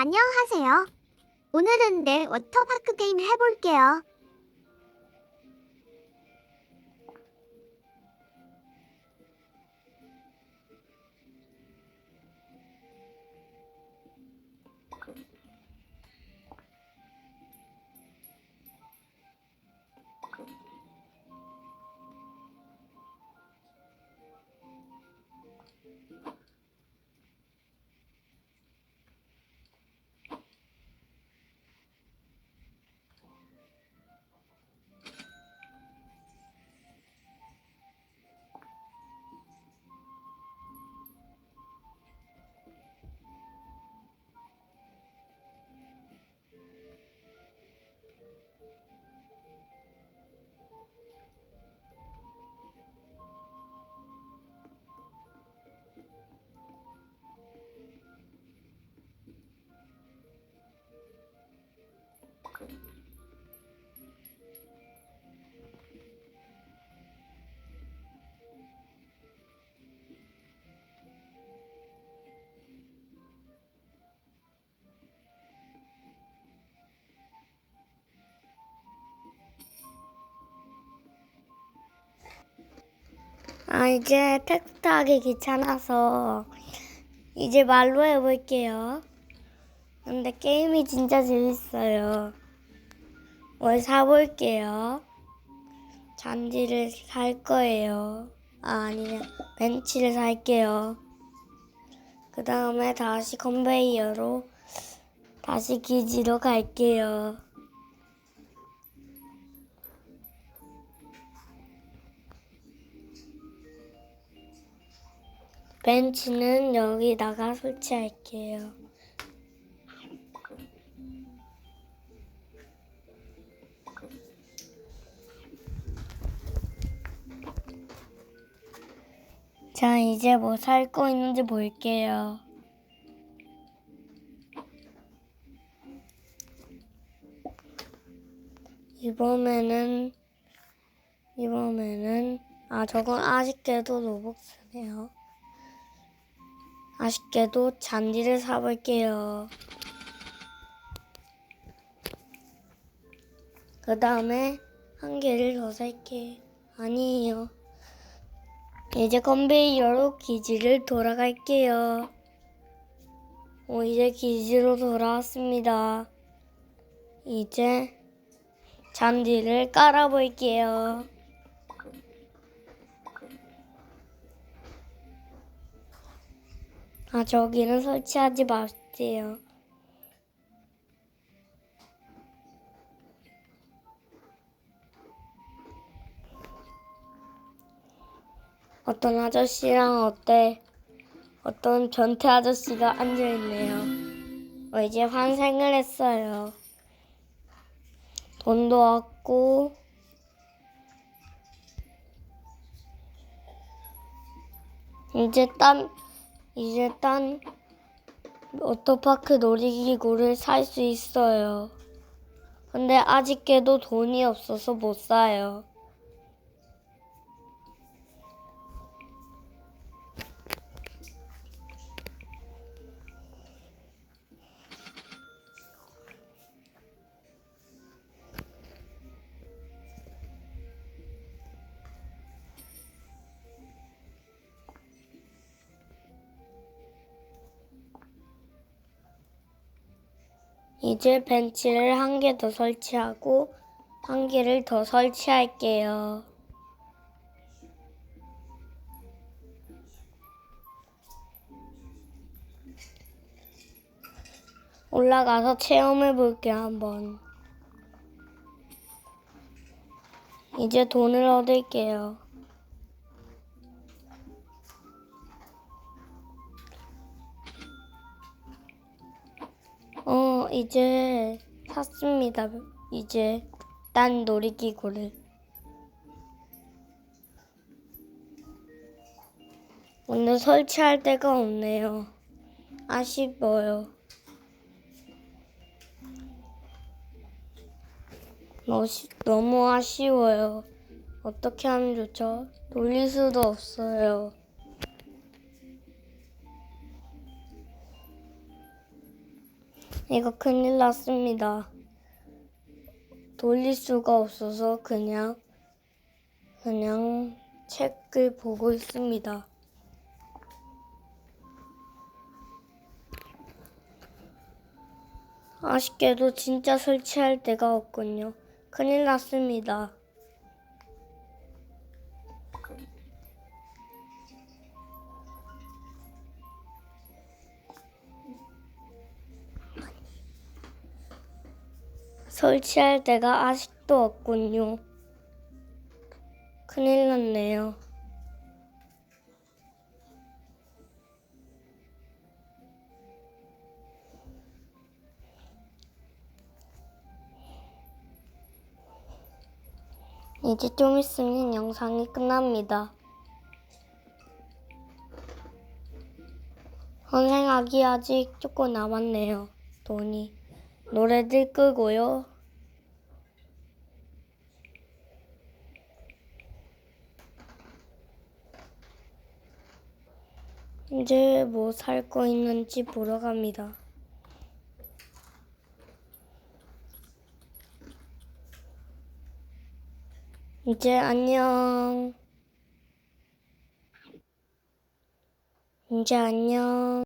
안녕하세요. 오늘은 내 워터파크 게임 해볼게요. 이제 텍스트 하기 귀찮아서 이제 말로 해볼게요. 근데 게임이 진짜 재밌어요. 뭘 사볼게요. 잔디를 살 거예요. 아, 아니면 벤치를 살게요. 그 다음에 다시 컨베이어로 다시 기지로 갈게요. 벤치는 여기다가 설치할게요. 자, 이제 뭐 살 거 있는지 볼게요. 이번에는, 이번에는, 아, 저건 아쉽게도 로벅스네요. 아쉽게도 잔디를 사볼게요. 그 다음에 한 개를 더 살게. 아니에요. 이제 컨베이어로 기지를 돌아갈게요. 오, 이제 기지로 돌아왔습니다. 이제 잔디를 깔아볼게요. 아, 저기는 설치하지 마세요. 어떤 아저씨랑 어때? 어떤 변태 아저씨가 앉아있네요. 어, 이제 환생을 했어요. 돈도 얻고, 이제 딴, 이제 딴 워터파크 놀이기구를 살 수 있어요. 근데 아직까도 돈이 없어서 못 사요. 이제 벤치를 한 개 더 설치하고 한 개를 더 설치할게요. 올라가서 체험해 볼게요, 한번. 이제 돈을 얻을게요. 어, 이제 샀습니다. 이제 딴 놀이기구를. 오늘 설치할 데가 없네요. 너시- 너무 아쉬워요. 어떻게 하면 좋죠? 돌릴 수도 없어요. 이거 큰일 났습니다. 돌릴 수가 없어서 그냥 그냥 책을 보고 있습니다. 아쉽게도 진짜 설치할 데가 없군요. 큰일 났습니다. 설치할 데가 아직도 없군요. 큰일 났네요. 이제 좀 있으면 영상이 끝납니다. 선생하기 아직 조금 남았네요. 돈이. 노래들 끄고요. 이제 뭐 살 거 있는지 보러 갑니다. 이제 안녕. 이제 안녕.